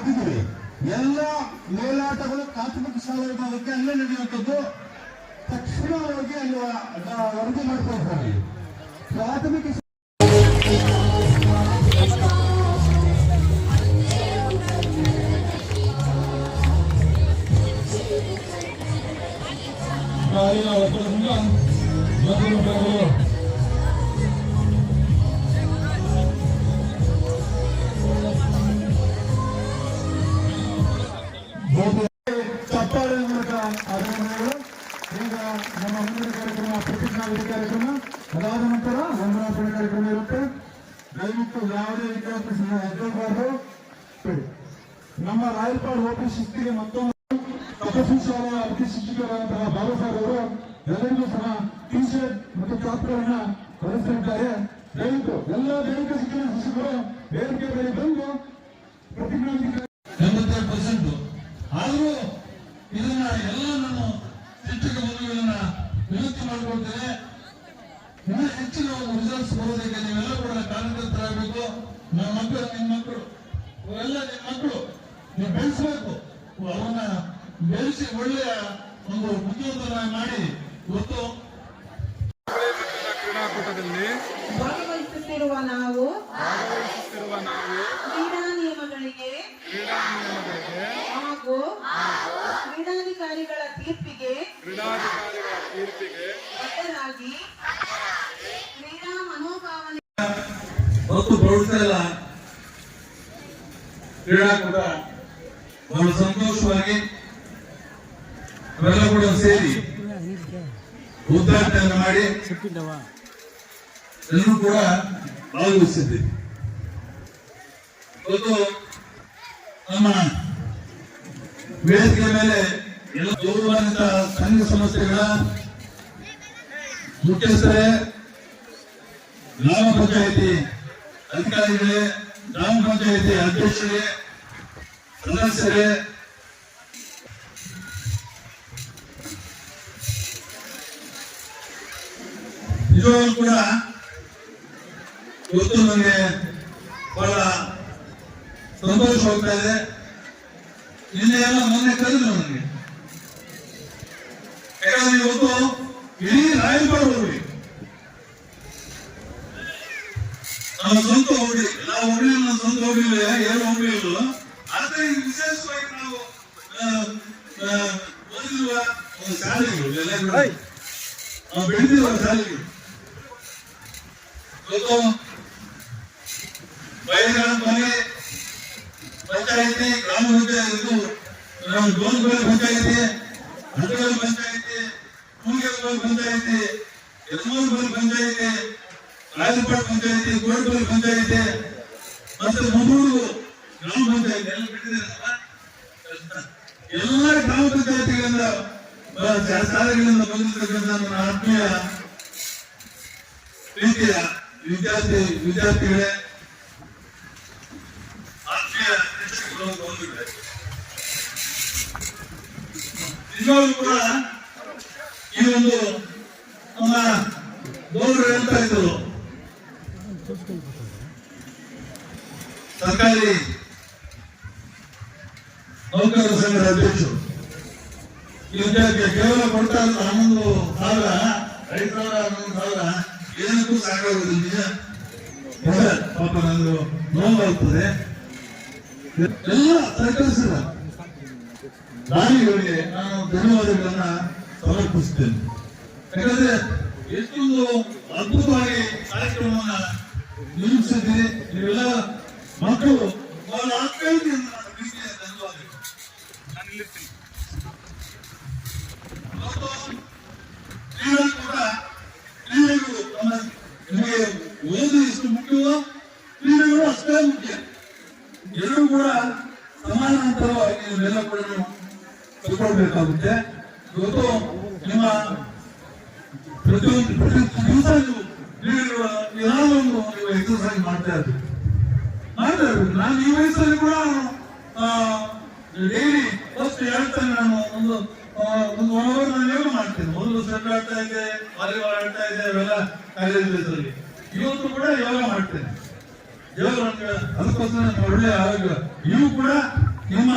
ಹಾಕಿದ್ದೀವಿ ಎಲ್ಲ ಮೇಲಾಟಗಳು ಪ್ರಾಥಮಿಕ ಶಾಲಾ ವಿಭಾಗಕ್ಕೆ ಅಲ್ಲೇ ನಡೆಯುವಂಥದ್ದು ತಕ್ಷಣ ಹೋಗಿ ಅಲ್ಲಿ ವ- ವರದಿ ಮಾಡ್ಕೊಂಡು ಹೋಗಿ ಪ್ರಾಥಮಿಕ ಶಾ- ಕಾಲಿನ ಒತ್ತಡದಿಂದ ನಮ್ಮ ಮುಂದಿನ ಕಾರ್ಯಕ್ರಮ ಪ್ರತಿಜ್ಞಾವಿಧಿ ಕಾರ್ಯಕ್ರಮ. ಅದಾದ ನಂತರ ವಂದನಾರ್ಪಣೆ ಕಾರ್ಯಕ್ರಮ ಇರುತ್ತೆ. ದಯವಿಟ್ಟು ಯಾವುದೇ ವಿದ್ಯಾರ್ಥಿ ಎದ್ದಬಾರ್ದು ಬಿಡಿ. ನಮ್ಮ ರಾಯಲ್ಪಾಡ್ ಓಪಿ ಶಿಸ್ತಿಗೆ ಮತ್ತೊಮ್ಮೆ ತಪಸ್ವಿ ಶಾಲೆಯ ಅತಿ ಶಿಕ್ಷಕರಾದಂತಹ ಬಾಬಾ ಸಾಹೇಬ್ ಅವರು ಎಲ್ಲರಿಗೂ ಸಹ ಟಿ ಶರ್ಟ್ ಮತ್ತು ಚಾಪ್ಗಳನ್ನ ಹೊರಡಿಸಲಿದ್ದಾರೆ ದಯವಿಟ್ಟು ಎಲ್ಲ ದೈಹಿಕ ಶಿಕ್ಷಣ ಶಿಕ್ಷಕರು ವೇದಿಕೆ ಬೇರೆ ಬಂದು ಪ್ರತಿಜ್ಞಾವಿಧಿ ವಿನಂತಿ ಮಾಡಿಕೊಳ್ತೇನೆ ಇನ್ನೂ ಹೆಚ್ಚಿನ ಒಂದು ರಿಸಲ್ಟ್ಸ್ ಬರೋದಕ್ಕೆ ನೀವೆಲ್ಲ ಕೂಡ ಕಾರ್ಯಕರ್ತರಾಗಬೇಕು. ನಮ್ಮ ಮಕ್ಕಳು ನಿಮ್ಮ ಮಕ್ಕಳು ಎಲ್ಲ ನಿಮ್ಮ ಮಕ್ಕಳು ನೀವು ಬೆಳೆಸಬೇಕು. ಅವನ್ನ ಬೆಳೆಸಿ ಒಳ್ಳೆಯ ಒಂದು ಬುದ್ಧಿವಂತನಾಗಿ ಮಾಡಿ ಇವತ್ತು ಕ್ರೀಡಾಕೂಟದಲ್ಲಿ ಭಾಗವಹಿಸುತ್ತಿರುವ ನಾವು ಭಾಗವಹಿಸುತ್ತಿರುವ ನಾವು ಕ್ರೀಡಾ ನಿಯಮಗಳಿಗೆ ಕ್ರೀಡಾ ನಿಯಮಗಳಿಗೆ ಹಾಗೂ ಕ್ರೀಡಾಧಿಕಾರಿಗಳ ತೀರ್ಪಿಗೆ ಕ್ರೀಡಾಧಿಕಾರಿಗಳ ಮತ್ತು ಪ್ರೌಢಶಾಲ ಕ್ರೀಡಾಕೂಟ ಬಹಳ ಸಂತೋಷವಾಗಿ ಅವೆಲ್ಲ ಕೂಡ ಸೇರಿ ಉದ್ಘಾಟನೆ ಮಾಡಿ ಎಲ್ಲರೂ ಕೂಡ ಭಾಗವಹಿಸಿದ್ದೀವಿ. ಇವತ್ತು ನಮ್ಮ ವೇದಿಕೆ ಮೇಲೆ ಸಂಘ ಸಂಸ್ಥೆಗಳ ಮುಖ್ಯಸ್ಥರೇ, ಗ್ರಾಮ ಪಂಚಾಯತಿ ಅಧಿಕಾರಿಗಳೇ, ಗ್ರಾಮ ಪಂಚಾಯತಿ ಅಧ್ಯಕ್ಷರೇ, ಸದಸ್ಯರೇ, ನಿಜವಾಗ್ಲೂ ಕೂಡ ಇವತ್ತು ನನಗೆ ಬಹಳ ಸಂತೋಷವಾಗ್ತಾ ಇದೆ. ನಿನ್ನೆ ಎಲ್ಲ ಮೊನ್ನೆ ಕರೆದ್ರು ನನಗೆ ಯಾಕಂದ್ರೆ ಇವತ್ತು ಇಡೀ ರಾಯಲ್ಪಾಡ್ ಹೋಗಿ ನಮ್ಮ ಸ್ವಂತ ಹೋಗಿ ನಾವು ಹೋಗ್ಲಿ ನಮ್ಮ ಸ್ವಂತ ಹೋಗ್ಲಿಲ್ಲ ಏನು ಹೋಗ್ಲಿಲ್ಲ ಆದ್ರೆ ವಿಶೇಷವಾಗಿ ನಾವು ಓದಿರುವ ಒಂದು ಶಾಲೆಗಳು ಎಲ್ಲ ನಾವು ಬೆಳೆದಿರುವ ಶಾಲೆಗಳು. ಇವತ್ತು ಬಯಲುಗಳ ಮನೆ ಪಂಚಾಯಿತಿ ಗ್ರಾಮ ಪಂಚಾಯತಿ ಇದು ನಮ್ಮ ಗೋಲ್ಬೇಲ್ ಪಂಚಾಯತಿ ಹಂಡಗಲ್ ಪಂಚಾಯತಿ ಮೂಲಿಗೆಲ್ ಪಂಚಾಯತಿ ಯಜಮಾನ್ಬಲ್ ಪಂಚಾಯತಿ ರಾಯಲಪಾಡ್ ಪಂಚಾಯತಿ ಗೋಲ್ಬೇಲ್ ಪಂಚಾಯತಿ ಮತ್ತೆ ಮೂರು ಗ್ರಾಮ ಪಂಚಾಯತಿ, ಎಲ್ಲ ಬಿಟ್ಟಿದ್ದೀರಲ್ಲ ಎಲ್ಲ ಗ್ರಾಮ ಪಂಚಾಯತಿಗಳಿಂದ ಶಾಲೆಗಳಿಂದ ಬಂದಿರತಕ್ಕಂಥ ನನ್ನ ಆತ್ಮೀಯ ಪ್ರೀತಿಯ ವಿದ್ಯಾರ್ಥಿ, ವಿದ್ಯಾರ್ಥಿಗಳೇ, ಆತ್ಮೀಯ ಶಿಕ್ಷಕರು ನಿಜವಾಗ್ಲೂ ಕೂಡ ಈ ಒಂದು ನಮ್ಮ ಗೌರವ ಹೇಳ್ತಾ ಇದ್ರು. ಸರ್ಕಾರಿ ನೌಕರರ ಸಂಘದ ಅಧ್ಯಕ್ಷರು. ಇದಕ್ಕೆ ಕೇವಲ ಕೊಡ್ತಾ ಇರೋದು ಹನ್ನೊಂದು ಸಾವಿರ, ಐದು ಸಾವಿರ, ಹನ್ನೊಂದು ಸಾವಿರ, ಏನಕ್ಕೂ ಸಾಕಾಗುವುದಿಲ್ಲ. ಪಾಪ ನಂದು ನೋವಾಗ್ತದೆ ಎಲ್ಲ ಸಹಕರಿಸಿದ ದಾನಿಗಳಿಗೆ ನಾನು ಧನ್ಯವಾದಗಳನ್ನ ಸಮರ್ಪಿಸುತ್ತೇನೆ ಯಾಕಂದ್ರೆ ಎಷ್ಟೊಂದು ಅದ್ಭುತವಾಗಿ ಕಾರ್ಯಕ್ರಮವನ್ನ ನಿರ್ಮಿಸಿದ್ದೀರಿ ನೀವೆಲ್ಲ ಮಕ್ಕಳು, ಬಹಳ ಆತ್ಮೀಯತೆಯಿಂದ ನಾನು ಕೂಡ ನಿಮಗೆ ಓದು ಎಷ್ಟು ಮುಖ್ಯವೋ ಕ್ರೀಡೆಗಳು ಅಷ್ಟೇ ಮುಖ್ಯ ಎರಡೂ ಕೂಡ ಸಮಾನಾಂತರವಾಗಿ ನೀವೆಲ್ಲ ಕೂಡ ತಿಳ್ಕೊಳ್ಬೇಕಾಗುತ್ತೆ. ಇವತ್ತು ನಿಮ್ಮ ಪ್ರತಿಯೊಂದು ಪ್ರತಿ ದಿವಸ ನೀವು ಕ್ರೀಡೆಗಳ ಏನಾದ್ರು ಒಂದು ನೀವು ಎಕ್ಸರ್ಸೈಸ್ ಮಾಡ್ತಾ ಇದ್ದೀವಿ ಮಾಡ್ತಾ ಇರ್ಬೇಕು ನಾನು ಈ ವಯಸ್ಸಲ್ಲಿ ಕೂಡ ಡೈಲಿ ಫಸ್ಟ್ ಹೇಳ್ತಾನೆ ನಾನು ಒಂದು ಒಂದು ಅವರ್ ನಾನು ಏನು ಮಾಡ್ತೇನೆ. ಮೊದಲು ಸೆಟ್ ಆಡ್ತಾ ಇದೆ ವಾಲಿಬಾಲ್ ಆಡ್ತಾ ಇದೆ ಅವೆಲ್ಲ ಕಾಲೇಜ್ ಡೇಸಲ್ಲಿ ಇವತ್ತು ಕೂಡ ಯೋಗ ಮಾಡ್ತೇನೆ. ಯೋಗ ಅದಕ್ಕೋಸ್ಕರ ನಮ್ಗೆ ಒಳ್ಳೆ ಆರೋಗ್ಯ. ನೀವು ಕೂಡ ನಿಮ್ಮ